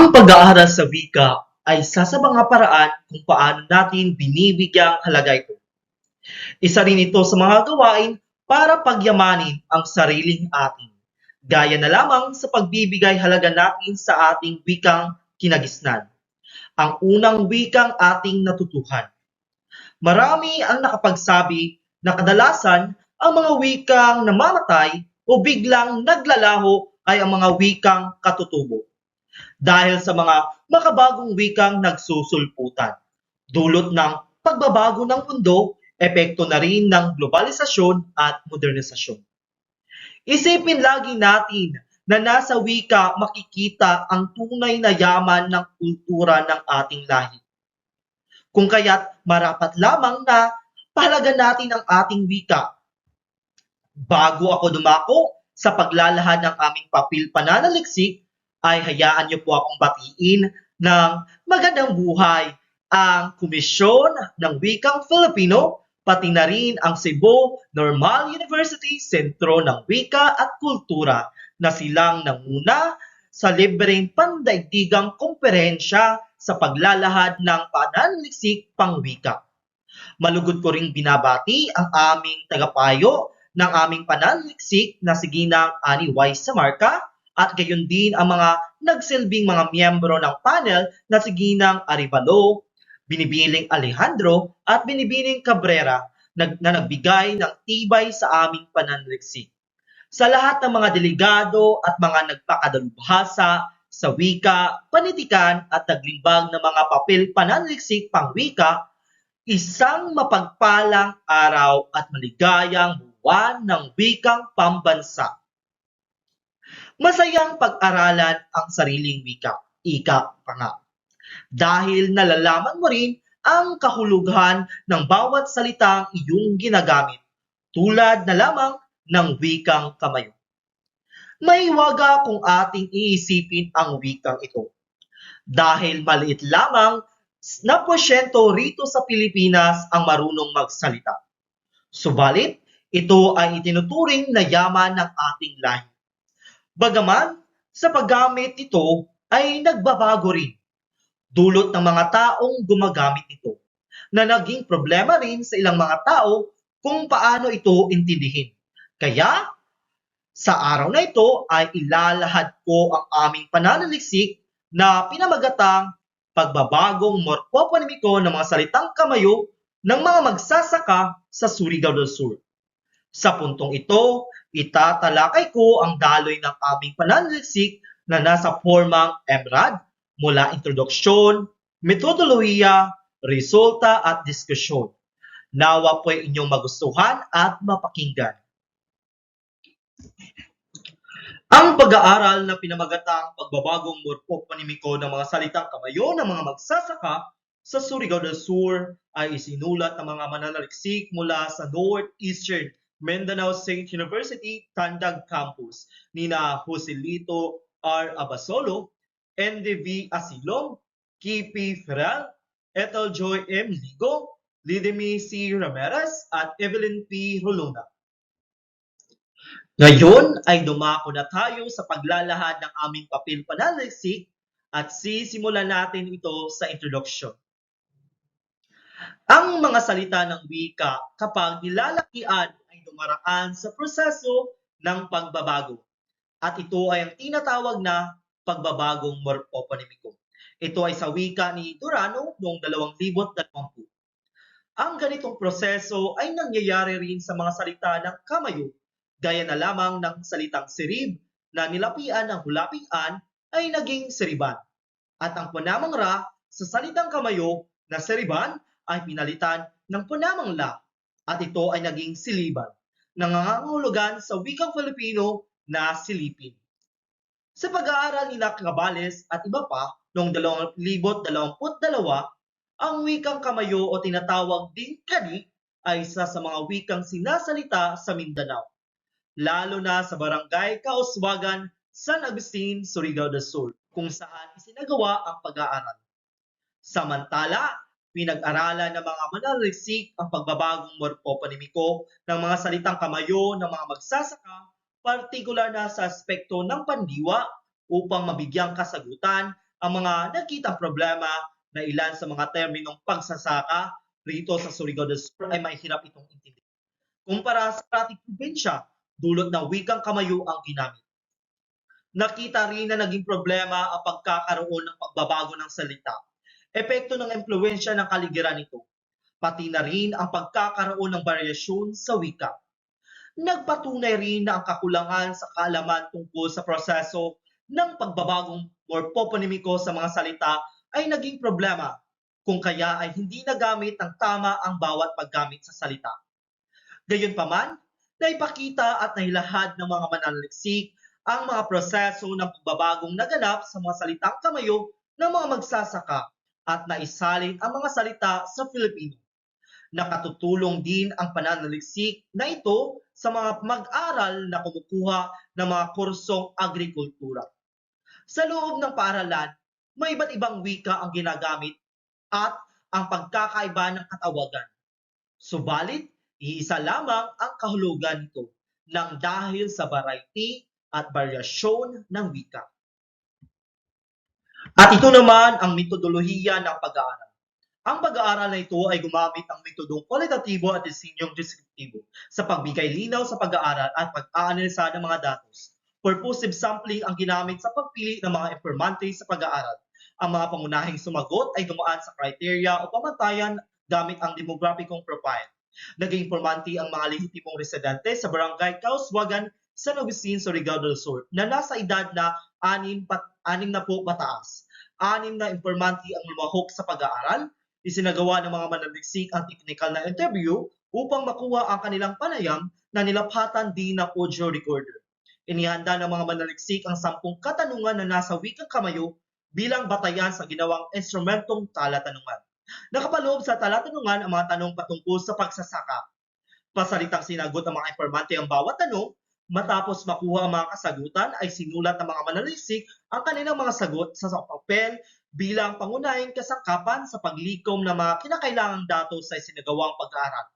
Ang pag-aaral sa wika ay isa sa mga paraan kung paano natin binibigyang halaga ito. Isa rin ito sa mga gawain para pagyamanin ang sariling atin. Gaya na lamang sa pagbibigay halaga natin sa ating wikang kinagisnan. Ang unang wikang ating natutuhan. Marami ang nakapagsabi na kadalasan ang mga wikang namamatay o biglang naglalaho ay ang mga wikang katutubo. Dahil sa mga makabagong wikang nagsusulputan. Dulot ng pagbabago ng mundo, epekto na rin ng globalisasyon at modernisasyon. Isipin lagi natin na nasa wika makikita ang tunay na yaman ng kultura ng ating lahi. Kung kaya't marapat lamang na pahalaga natin ang ating wika. Bago ako dumako sa paglalahad ng aming papil pananaliksik, ay hayaan niyo po akong batiin ng magandang buhay ang Komisyon ng Wikang Filipino, pati na rin ang Cebu Normal University Sentro ng Wika at Kultura na silang nanguna sa libreng pandaigdigang komperensya sa paglalahad ng pananaliksik pangwika. Malugod ko ring binabati ang aming tagapayo ng aming pananaliksik na si Ginang Ani Y. Samarca at gayon din ang mga nagsilbing mga miyembro ng panel na si Ginang Arivalo, Binibining Alejandro at Binibining Cabrera na nagbigay ng tibay sa aming pananaliksik. Sa lahat ng mga delegado at mga nagpakadalubhasa sa wika, panitikan at naglimbag ng mga papel pananaliksik pangwika, isang mapagpalang araw at maligayang buwan ng wikang pambansa. Masayang pag-aralan ang sariling wika, ika pa nga. Dahil nalalaman mo rin ang kahulugan ng bawat salitang iyong ginagamit, tulad na lamang ng wikang kamayo. May waga kung ating iisipin ang wikang ito. Dahil maliit lamang na porsyento rito sa Pilipinas ang marunong magsalita. Subalit, ito ay itinuturing na yaman ng ating lahi. Bagaman, sa paggamit ito ay nagbabago rin. Dulot ng mga taong gumagamit ito na naging problema rin sa ilang mga tao kung paano ito intindihin. Kaya, sa araw na ito ay ilalahad ko ang aming pananaliksik na pinamagatang pagbabagong morpoponimiko ng mga salitang kamayo ng mga magsasaka sa Surigao del Sur. Sa puntong ito, itatalakay ko ang daloy ng aming pananaliksik na nasa formang EMRAD mula introduksyon, metodolohiya, resulta at diskusyon. Nawa po inyong magustuhan at mapakinggan. Ang pag-aaral na pinamagatang pagbabagong morpoponimiko ng mga salitang kamayo ng mga magsasaka sa Surigao del Sur ay isinulat ng mga mananaliksik mula sa Northeastern Mindanao State University Tandag Campus nina Joselito R. Abasolo, NDV Asilong, Kipi Ferral, Ethel Joy M. Ligo, Lidemi C. Ramirez at Evelyn P. Rolona. Ngayon ay dumako na tayo sa paglalahad ng aming papel pananaliksik at sisimulan natin ito sa introduction. Ang mga salita ng wika kapag nilalakian ay dumaraan sa proseso ng pagbabago at ito ay ang tinatawag na pagbabagong morpoponimiko. Ito ay sa wika ni Durano noong 2020. Ang ganitong proseso ay nangyayari rin sa mga salita ng kamayo gaya na lamang ng salitang sirib na nilapian ng hulapian ay naging siriban. At ang punamang ra sa salitang kamayo na siriban ay pinalitan ng punamang la at ito ay naging siliban. Nangangahulugan sa wikang Filipino na silipin. Sa pag-aaral ni Cabales at iba pa noong 2022, ang wikang kamayo o tinatawag ding kani ay isa sa mga wikang sinasalita sa Mindanao lalo na sa barangay Kauswagan, San Agustin, Surigao del Sur, kung saan isinagawa ang pag-aaral. Samantala, pinag-aralan ng mga mananaliksik ang pagbabagong morpoponimiko ng mga salitang kamayo ng mga magsasaka, partikular na sa aspekto ng pandiwa upang mabigyang kasagutan ang mga nakitang problema na ilan sa mga terminong pagsasaka rito sa Surigao del Sur ay mahirap itong intindihin. Kumpara sa ating probinsya, dulot na wikang kamayo ang ginamit. Nakita rin na naging problema ang pagkakaroon ng pagbabago ng salita. Epekto ng impluensya ng kaligiran nito, pati na rin ang pagkakaroon ng variasyon sa wika. Nagpatunay rin na ang kakulangan sa kaalaman tungkol sa proseso ng pagbabagong morpoponimiko sa mga salita ay naging problema kung kaya ay hindi nagamit ng tama ang bawat paggamit sa salita. Gayunpaman, naipakita at nailahad ng mga mananaliksik ang mga proseso ng pagbabagong naganap sa mga salitang kamayo ng mga magsasaka at naisalin ang mga salita sa Filipino. Nakatutulong din ang pananaliksik na ito sa mga mag-aral na kumukuha ng mga kursong agrikultura. Sa loob ng paaralan, may iba't ibang wika ang ginagamit at ang pagkakaiba ng katawagan. Subalit, iisa lamang ang kahulugan nito nang dahil sa variety at variasyon ng wika. At ito naman ang metodolohiya ng pag-aaral. Ang pag-aaral na ito ay gumamit ng metodong kwalitatibo at disenyong deskriptibo sa pagbigay linaw sa pag-aaral at pag-aanalisa ng mga datos. Purposive sampling ang ginamit sa pagpili ng mga informante sa pag-aaral. Ang mga pangunahing sumagot ay dumaan sa kriteria o pamantayan gamit ang demographic profile. Naging informante ang mga lehitimong residente sa barangay Kauswagan sa Novisin, Surigao del Sur na nasa edad na anim, pat, anim na po pataas. Anim na informante ang lumahok sa pag-aaral. Isinagawa ng mga manaliksik ang technical na interview upang makuha ang kanilang panayam na nilapatan din ng audio recorder. Inihanda ng mga manaliksik ang sampung katanungan na nasa wikang kamayo bilang batayan sa ginawang instrumentong talatanungan. Nakapaloob sa talatanungan ang mga tanong patungkol sa pagsasaka. Pasalitang sinagot ng mga informante ang bawat tanong Matapos makuha ang mga kasagutan ay sinulat ng mga manalisik ang kanilang mga sagot sa papel bilang pangunahing kasangkapan sa paglikom ng mga kinakailangang datos sa isinagawang pag-aaral.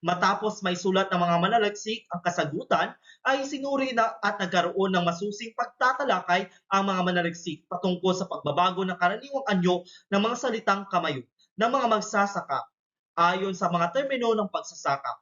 Matapos may sulat ng mga manaliksik ang kasagutan ay sinuri na at nagkaroon ng masusing pagtatalakay ang mga manaliksik patungkol sa pagbabago ng karaniwang anyo ng mga salitang kamayo ng mga magsasaka ayon sa mga termino ng pagsasaka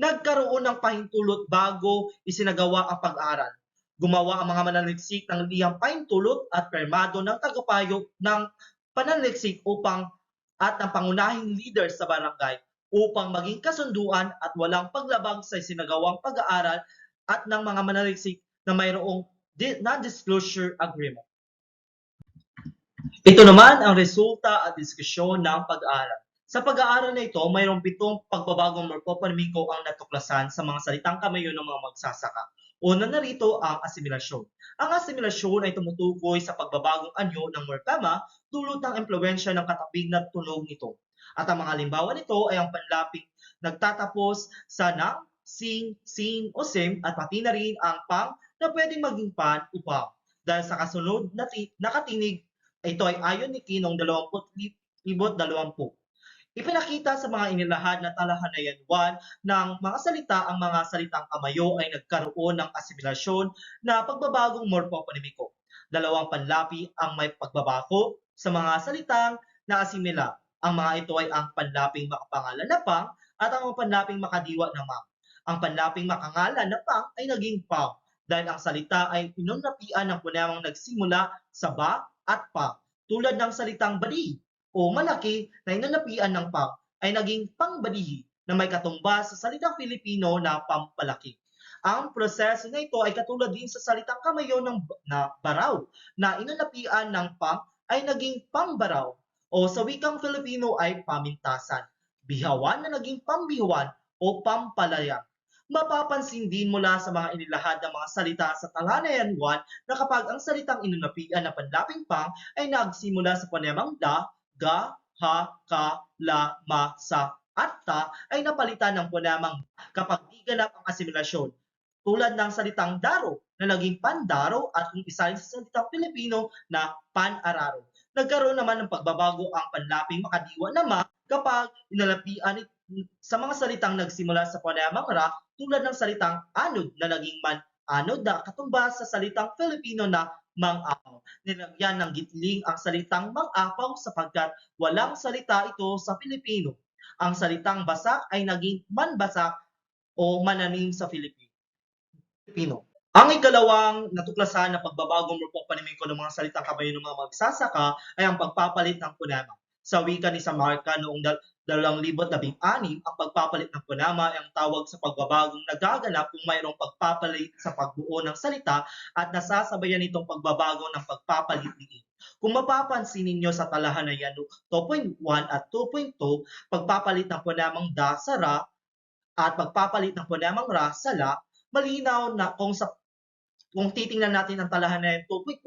nagkaroon ng pahintulot bago isinagawa ang pag-aaral. Gumawa ang mga mananaliksik ng liham pahintulot at permado ng tagapayo ng pananaliksik upang at ng pangunahing leader sa barangay upang maging kasunduan at walang paglabag sa isinagawang pag-aaral at ng mga mananaliksik na mayroong di- non-disclosure agreement. Ito naman ang resulta at diskusyon ng pag-aaral. Sa pag-aaral na ito, mayroong pitong pagbabagong morpoponimiko ang natuklasan sa mga salitang kamayo ng mga magsasaka. Una na rito ang asimilasyon. Ang asimilasyon ay tumutukoy sa pagbabagong anyo ng morpema dulot ng impluensya ng katabing na tunog nito. At ang mga halimbawa nito ay ang panlaping nagtatapos sa nang, sing, sin o sim at pati na rin ang pang na pwedeng maging pan o pang. Dahil sa kasunod na ti- nakatinig, ito ay ayon ni Kinong 20 20. Ipinakita sa mga inilahad na talahanayan 1 ng mga salita ang mga salitang kamayo ay nagkaroon ng asimilasyon na pagbabagong morpoponimiko. Dalawang panlapi ang may pagbabago sa mga salitang na asimila. Ang mga ito ay ang panlaping makapangalan na pang at ang panlaping makadiwa na mang. Ang panlaping makangalan na pang ay naging pang dahil ang salita ay pinunapian ng punemang nagsimula sa ba at pa tulad ng salitang badi o malaki na inanapian ng pang ay naging pangbadihi na may katumbas sa salitang Filipino na pampalaki. Ang proseso na ito ay katulad din sa salitang kamayo ng na baraw na inanapian ng pang ay naging pambaraw o sa wikang Filipino ay pamintasan, bihawan na naging pambihawan o pampalayan. Mapapansin din mula sa mga inilahad ng mga salita sa talanayan 1 na kapag ang salitang inunapian na panlaping pang ay nagsimula sa panemang da, ga, ha, ka, la, ma, sa, at ta ay napalitan ng punemang kapag di ganap ang asimilasyon. Tulad ng salitang daro na naging pandaro at kung isalin sa salitang Pilipino na pan-araro. Nagkaroon naman ng pagbabago ang panlaping makadiwa na ma kapag inalapian sa mga salitang nagsimula sa panemang ra tulad ng salitang anod na naging man anod na katumbas sa salitang Filipino na mang-apaw. Nilagyan ng gitling ang salitang mang-apaw sapagkat walang salita ito sa Filipino. Ang salitang basak ay naging manbasak o mananim sa Filipino. Ang ikalawang natuklasan na pagbabagong grupong panimiko ng mga salitang kabayo ng mga magsasaka ay ang pagpapalit ng punama. Sa wika ni Samarca noong 2016, ang pagpapalit ng punama ay ang tawag sa pagbabagong nagaganap kung mayroong pagpapalit sa pagbuo ng salita at nasasabayan itong pagbabago ng pagpapalit diin. Kung mapapansin ninyo sa talahanayan 2.1 at 2.2, pagpapalit ng punamang da sa ra at pagpapalit ng punamang ra sa la, malinaw na kung sa kung titingnan natin ang talahanayan 2.1,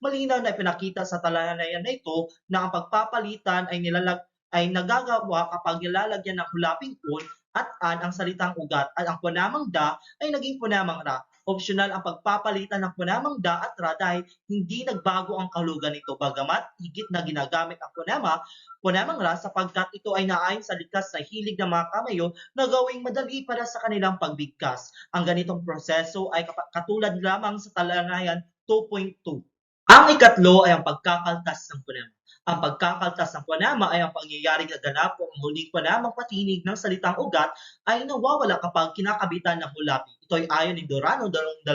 malinaw na ipinakita sa talahanayan na ito na ang pagpapalitan ay nilalag ay nagagawa kapag nilalagyan ng hulaping un at an ang salitang ugat at ang punamang da ay naging punamang ra. Optional ang pagpapalitan ng punamang da at ra dahil hindi nagbago ang kahulugan nito bagamat higit na ginagamit ang punama, punamang ra sapagkat ito ay naayon sa likas na hilig ng mga kamayo na gawing madali para sa kanilang pagbigkas. Ang ganitong proseso ay katulad lamang sa talanayan 2.2. Ang ikatlo ay ang pagkakaltas ng punama. Ang pagkakaltas ng punama ay ang pangyayaring naganap kung ang huling punamang patinig ng salitang ugat ay nawawala kapag kinakabitan ng hulapi. Ito ay ayon ni Dorano 2022.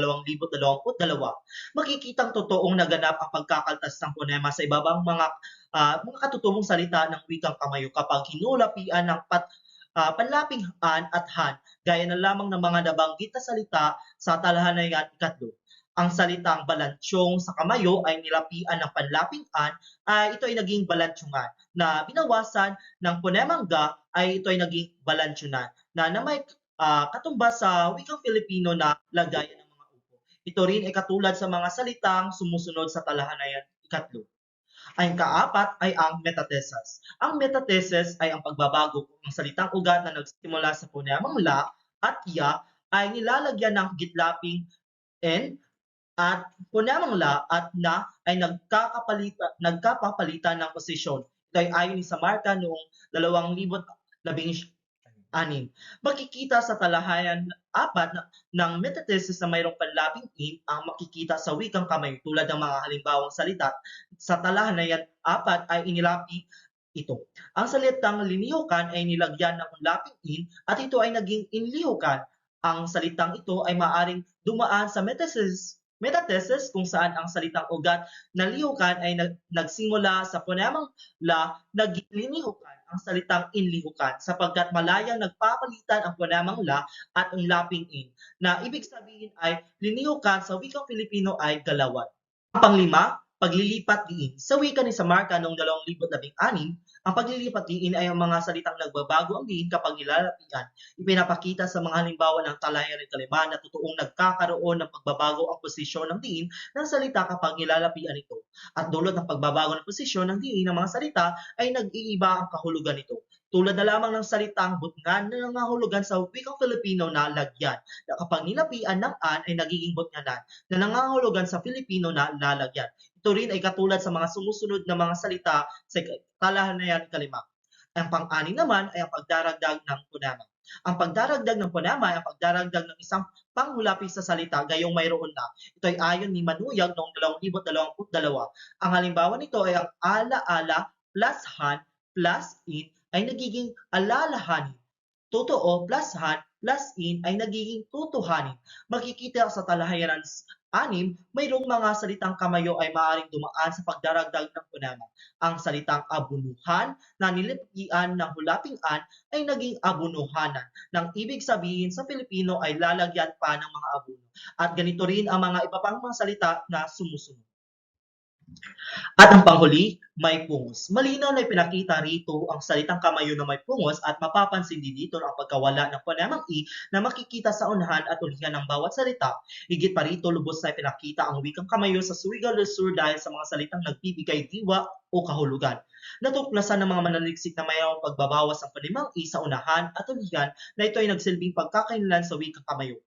Makikitang totoong naganap ang pagkakaltas ng punama sa ibabang mga ah, mga katutubong salita ng wikang kamayo kapag hinulapian ng pat, ah, panlaping an at han gaya na lamang ng mga nabanggit na salita sa talahanayan ikatlo. Ang salitang balansyong sa kamayo ay nilapian ng panlaping an ay ito ay naging balansyungan na binawasan ng punemang ga ay ito ay naging balansyunan na na may ah, katumbas sa wikang Filipino na lagayan ng mga upo. Ito rin ay katulad sa mga salitang sumusunod sa talahanayan ikatlo. Ang kaapat ay ang metathesis. Ang metathesis ay ang pagbabago ang salitang ugat na nagsimula sa punemang la at ya ay nilalagyan ng gitlaping n at punemang la at na ay nagkakapalitan, nagkapapalitan ng posisyon. Ito ay ayon ni Samarca noong 2016. Makikita sa talahayan apat ng metathesis na mayroong panlaping in ang makikita sa wikang kamay tulad ng mga halimbawang salita sa talahanayan apat ay inilapi ito. Ang salitang liniyukan ay nilagyan ng laping in at ito ay naging inlihukan. Ang salitang ito ay maaring dumaan sa metathesis, metathesis kung saan ang salitang ugat na liyukan ay nag, nagsimula sa punemang la naging linihukan ang salitang inlihukan sapagkat malayang nagpapalitan ang punemang la at ang laping in na ibig sabihin ay linihukan sa wikang Filipino ay galawan. Ang panglima, paglilipat diin. Sa wika ni Samarca noong 2016, ang paglilipat diin ay ang mga salitang nagbabago ang diin kapag nilalapian. Ipinapakita sa mga halimbawa ng talayan ng kalima na totoong nagkakaroon ng pagbabago ang posisyon ng diin ng salita kapag nilalapian ito. At dulot ng pagbabago ng posisyon ng diin ng mga salita ay nag-iiba ang kahulugan nito. Tulad na lamang ng salitang butngan na nangahulugan sa wikang Filipino na lagyan, na kapag nilapian ng an ay nagiging butnganan, na nangangahulugan sa Filipino na lalagyan. Ito rin ay katulad sa mga sumusunod na mga salita sa talahanayan kalima. Ang pang-ani naman ay ang pagdaragdag ng punama. Ang pagdaragdag ng punama ay ang pagdaragdag ng isang panghulapi sa salita gayong mayroon na. Ito ay ayon ni Manuyag noong 2022. Ang halimbawa nito ay ang ala-ala plus han plus in ay nagiging alalahanin. Totoo plus han plus in ay nagiging tutuhanin. Makikita sa talahayan anim, mayroong mga salitang kamayo ay maaaring dumaan sa pagdaragdag ng punama. Ang salitang abunuhan na nilipian ng hulaping an ay naging abunuhanan. Nang ibig sabihin sa Filipino ay lalagyan pa ng mga abuno. At ganito rin ang mga iba pang mga salita na sumusunod. At ang panghuli, may pungos. Malinaw na ipinakita rito ang salitang kamayo na may pungos at mapapansin din dito ang pagkawala ng punemang i na makikita sa unahan at ulihan ng bawat salita. Higit pa rito, lubos na ipinakita ang wikang kamayo sa Surigao del dahil sa mga salitang nagbibigay diwa o kahulugan. Natuklasan ng mga manaliksik na mayroong pagbabawas ng panimang i sa unahan at ulihan na ito ay nagsilbing pagkakainlan sa wikang kamayo.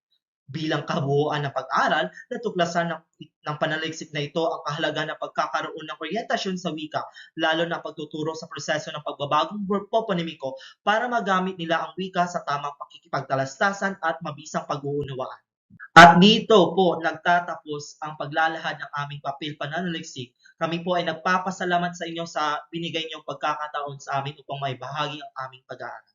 Bilang kabuuan ng pag-aral, natuklasan ng, ng panaliksik na ito ang kahalagan ng pagkakaroon ng oryentasyon sa wika, lalo na pagtuturo sa proseso ng pagbabagong morpoponimiko para magamit nila ang wika sa tamang pakikipagtalastasan at mabisang pag-uunawaan. At dito po nagtatapos ang paglalahad ng aming papel pananaliksik. Kami po ay nagpapasalamat sa inyo sa binigay niyong pagkakataon sa amin upang maibahagi ang aming pag-aaral.